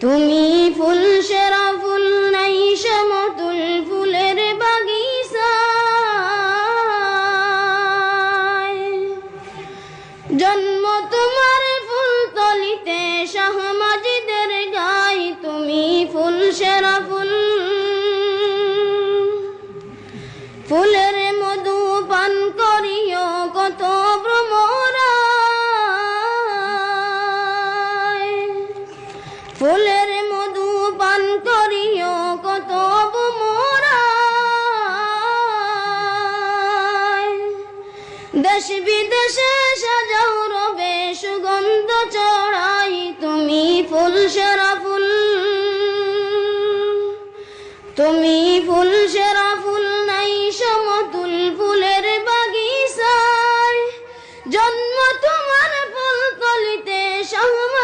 তুমি ফুল ফুলের মধু পান করিও কত দেশ বিদেশে সাজাও রবে সুগন্ধ চড়াই, তুমি ফুল সেরা ফুল। তুমি ফুল সেরা ফুল নাই সমতুল ফুলের বাগিচায়। জন্ম তোমার ফুল কলিতে সমাজিদের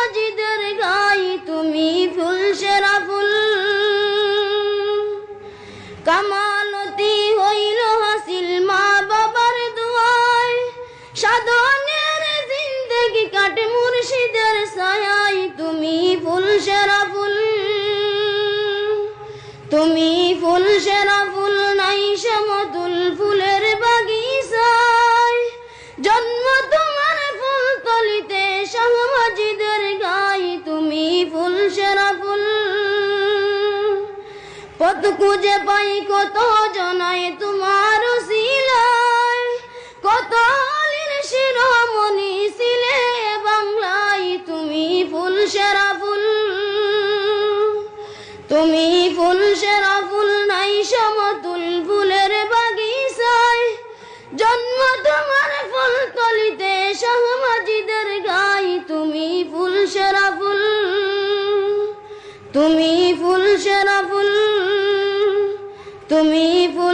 কামালতি হইল হাসিল মা বাবার দুয়ায় সাধনের জিন্দগি কাটে মুর্শিদের সায়াই তুমি ফুল, সেরা ফুল। তুমি ফুল, সেরা ফুল, নাই সমতুল ফুলের পথ খুঁজে পাই, কত জনায় তোমার সিলায় কত শিরোমণি বাংলায়, তুমি ফুল, সেরা ফুল। তুমি ফুল, সেরা ফুল নাই সমতুল ফুলের বাগিচায়। জন্ম তোমার ফুল তলিতে সহমাজিদের গাই তুমি ফুল, সেরা ফুল। তুমি ফুল, সেরা ফুল। তুমি ফুল